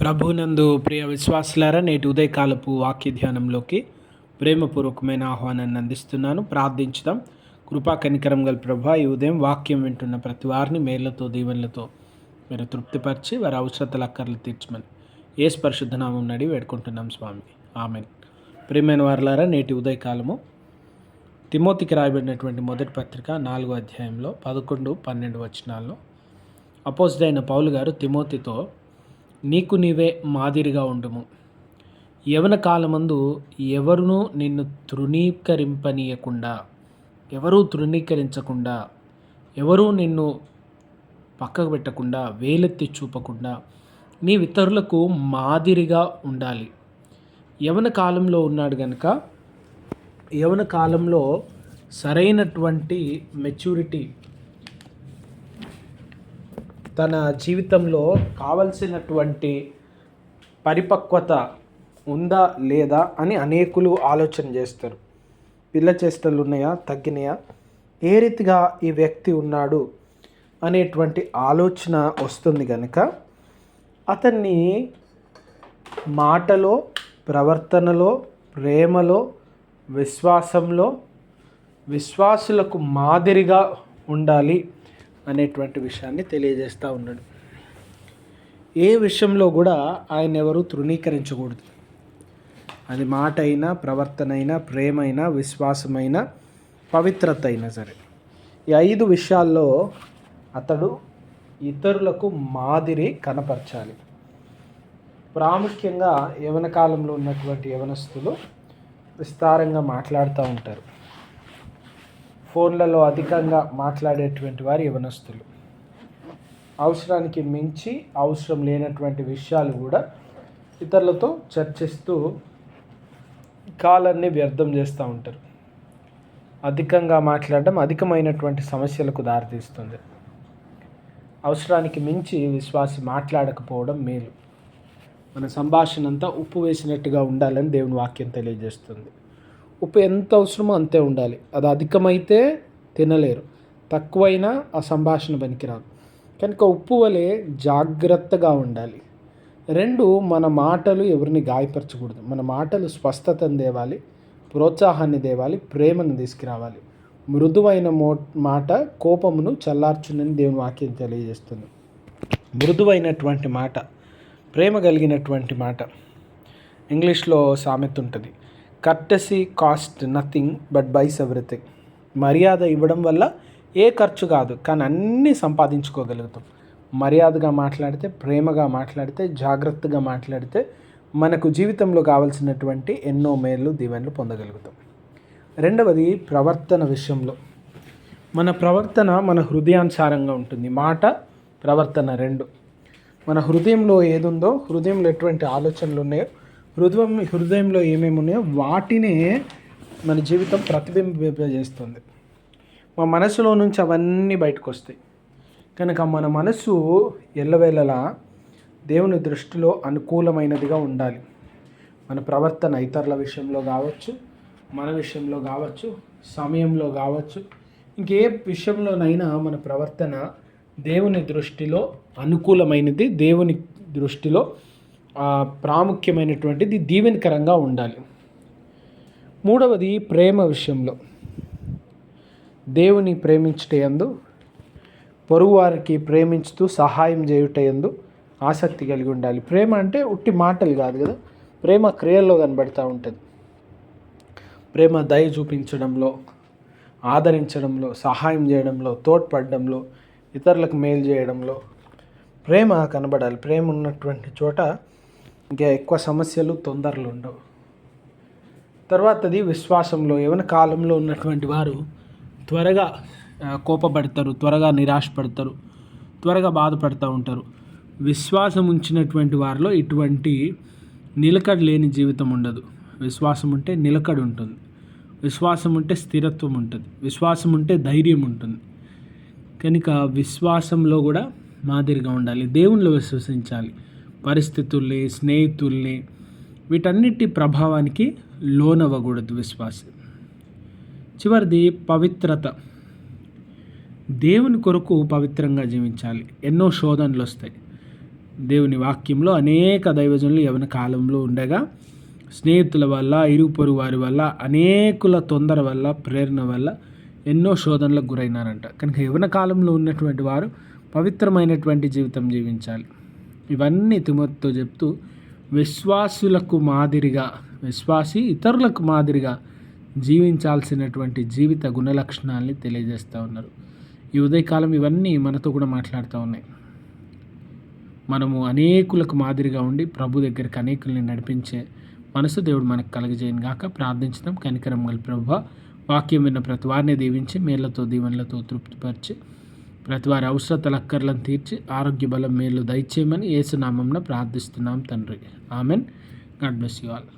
ప్రభునందు ప్రియ విశ్వాసులారా నేటి ఉదయకాలపు వాక్య ధ్యానంలోకి ప్రేమపూర్వకమైన ఆహ్వానాన్ని అందిస్తున్నాను. ప్రార్థించుదాం. కృపా కనికరం గల ప్రభా ఈ ఉదయం వాక్యం వింటున్న ప్రతి వారిని మేళ్ళతో దీవెనలతో మీరు తృప్తిపరిచి వారి అవసరతల అక్కర్లు తీర్చమని ఏ పరిశుద్ధనామం నడి వేడుకుంటున్నాం స్వామి. ఆమె ప్రియమైన వారులారా నేటి ఉదయకాలము తిమోతికి రాయబడినటువంటి మొదటి పత్రిక నాలుగో అధ్యాయంలో పదకొండు పన్నెండు వచనాల్లో అపోజిట్ అయిన పౌలు గారు తిమోతితో నీకు నీవే మాదిరిగా ఉండుము. యవన కాలమందు ఎవరునూ నిన్ను తృణీకరింపనీయకుండా ఎవరూ తృణీకరించకుండా ఎవరూ నిన్ను పక్కకు పెట్టకుండా వేలెత్తి చూపకుండా నీ ఇతరులకు మాదిరిగా ఉండాలి. యవన కాలంలో ఉన్నాడు కనుక యవన కాలంలో సరైనటువంటి మెచ్యూరిటీ తన జీవితంలో కావలసినటువంటి పరిపక్వత ఉందా లేదా అని అనేకులు ఆలోచన చేస్తారు. పిల్ల చేష్టలు ఉన్నాయా? తగ్గినాయా? ఏ రీతిగా ఈ వ్యక్తి ఉన్నాడు? అనేటువంటి ఆలోచన వస్తుంది కనుక అతన్ని మాటలో ప్రవర్తనలో ప్రేమలో విశ్వాసంలో విశ్వాసులకు మాదిరిగా ఉండాలి. అనేటువంటి విషయాన్ని తెలియజేస్తూ ఉన్నాడు. ఏ విషయంలో కూడా ఆయన ఎవరు తృణీకరించకూడదు. అది మాట అయినా ప్రవర్తన అయినా ప్రేమైనా విశ్వాసమైన పవిత్రత అయినా సరే. ఈ ఐదు విషయాల్లో అతడు ఇతరులకు మాదిరి కనపరచాలి. ప్రాముఖ్యంగా యవన కాలంలో ఉన్నటువంటి యవనస్తులు విస్తారంగా మాట్లాడుతూ ఉంటారు. ఫోన్లలో అధికంగా మాట్లాడేటువంటి వారు యవనస్తులు. అవసరానికి మించి అవసరం లేనటువంటి విషయాలు కూడా ఇతరులతో చర్చిస్తూ కాలాన్ని వ్యర్థం చేస్తూ ఉంటారు. అధికంగా మాట్లాడడం అధికమైనటువంటి సమస్యలకు దారితీస్తుంది. అవసరానికి మించి విశ్వాసి మాట్లాడకపోవడం మేలు. మన సంభాషణ అంతా ఉప్పు వేసినట్టుగా ఉండాలని దేవుని వాక్యం తెలియజేస్తుంది. ఉప్పు ఎంత అవసరమో అంతే ఉండాలి. అది అధికమైతే తినలేరు. తక్కువైనా ఆ సంభాషణ పనికిరాదు. కనుక ఉప్పు వలె జాగ్రత్తగా ఉండాలి. రెండు మన మాటలు ఎవరిని గాయపరచకూడదు. మన మాటలు స్వస్థతను తేవాలి ప్రోత్సాహాన్ని తేవాలి ప్రేమను తీసుకురావాలి. మృదువైన మో మాట కోపమును చల్లార్చునని దేవుని వాక్యం తెలియజేస్తుంది. మృదువైనటువంటి మాట ప్రేమ కలిగినటువంటి మాట. ఇంగ్లీష్లో సామెత ఉంటుంది. Courtesy cost nothing but buys everything. మర్యాద ఇవ్వడం వల్ల ఏ ఖర్చు కాదు కానీ అన్నీ సంపాదించుకోగలుగుతాం. మర్యాదగా మాట్లాడితే ప్రేమగా మాట్లాడితే జాగ్రత్తగా మాట్లాడితే మనకు జీవితంలో కావలసినటువంటి ఎన్నో మేళ్ళు దీవెనలు పొందగలుగుతాం. రెండవది ప్రవర్తన విషయంలో. మన ప్రవర్తన మన హృదయానుసారంగా ఉంటుంది. మాట ప్రవర్తన రెండు. మన హృదయంలో ఏదుందో హృదయంలో ఎటువంటి ఆలోచనలు ఉన్నాయో హృదయం హృదయంలో ఏమేమి ఉన్నాయో వాటినే మన జీవితం ప్రతిబింబింపజేస్తుంది మా మనసులో నుంచి అవన్నీ బయటకు వస్తాయి కనుక మన మనసు ఎల్లవేళలా దేవుని దృష్టిలో అనుకూలమైనదిగా ఉండాలి. మన ప్రవర్తన ఇతరుల విషయంలో కావచ్చు మన విషయంలో కావచ్చు సమయంలో కావచ్చు ఇంకే విషయంలోనైనా మన ప్రవర్తన దేవుని దృష్టిలో అనుకూలమైనది దేవుని దృష్టిలో ప్రాముఖ్యమైనటువంటిది దీవెనకరంగా ఉండాలి. మూడవది ప్రేమ విషయంలో. దేవుని ప్రేమించటయందు పొరుగువారికి ప్రేమించుతూ సహాయం చేయుటయందు ఆసక్తి కలిగి ఉండాలి. ప్రేమ అంటే ఉట్టి మాటలు కాదు కదా? ప్రేమ క్రియల్లో కనబడుతూ ఉంటుంది. ప్రేమ దయ చూపించడంలో ఆదరించడంలో సహాయం చేయడంలో తోడ్పడడంలో ఇతరులకు మేలు చేయడంలో ప్రేమ కనబడాలి. ప్రేమ ఉన్నటువంటి చోట ఇంకా ఎక్కువ సమస్యలు తొందరలు ఉండవు. తర్వాతది విశ్వాసంలో ఏమైనా కాలంలో ఉన్నటువంటి వారు త్వరగా కోపపడతారు త్వరగా నిరాశపడతారు త్వరగా బాధపడుతూ ఉంటారు. విశ్వాసం ఉంచినటువంటి వారిలో ఇటువంటి నిలకడ లేని జీవితం ఉండదు. విశ్వాసం ఉంటే నిలకడ ఉంటుంది. విశ్వాసం ఉంటే స్థిరత్వం ఉంటుంది. విశ్వాసం ఉంటే ధైర్యం ఉంటుంది. కనుక విశ్వాసంలో కూడా మాదిరిగా ఉండాలి. దేవుణ్ణి విశ్వసించాలి. పరిస్థితుల్ని స్నేహితుల్ని వీటన్నిటి ప్రభావానికి లోనవ్వకూడదు విశ్వాస. చివరిది పవిత్రత. దేవుని కొరకు పవిత్రంగా జీవించాలి. ఎన్నో శోధనలు వస్తాయి దేవుని వాక్యంలో అనేక దైవజనులు యవన కాలంలో ఉండగా స్నేహితుల వల్ల ఇరుపొరు వారి వల్ల అనేకుల తొందర వల్ల ప్రేరణ వల్ల ఎన్నో శోధనలకు గురైనారంట. కనుక యవన కాలంలో ఉన్నటువంటి వారు పవిత్రమైనటువంటి జీవితం జీవించాలి. ఇవన్నీ తిమోతితో చెప్తూ విశ్వాసులకు మాదిరిగా విశ్వాసి ఇతరులకు మాదిరిగా జీవించాల్సినటువంటి జీవిత గుణలక్షణాలని తెలియజేస్తూ ఉన్నారు. ఈ ఉదయకాలం ఇవన్నీ మనతో కూడా మాట్లాడుతూ ఉన్నాయి. మనము అనేకులకు మాదిరిగా ఉండి ప్రభు దగ్గరికి అనేకుల్ని నడిపించే మనసు దేవుడు మనకు కలగజేయను గాక. ప్రార్థించడం కనికరం గల ప్రభు వాక్యం విన్న ప్రతి వారిని దీవించి మేళ్ళతో దీవెనలతో తృప్తిపరిచి ప్రతి వారి అవసరతల అక్కర్లను తీర్చి ఆరోగ్య బలం మేలు దయచేయమని ఏసునామంలో ప్రార్థిస్తున్నాం తండ్రి. Amen. God bless you all.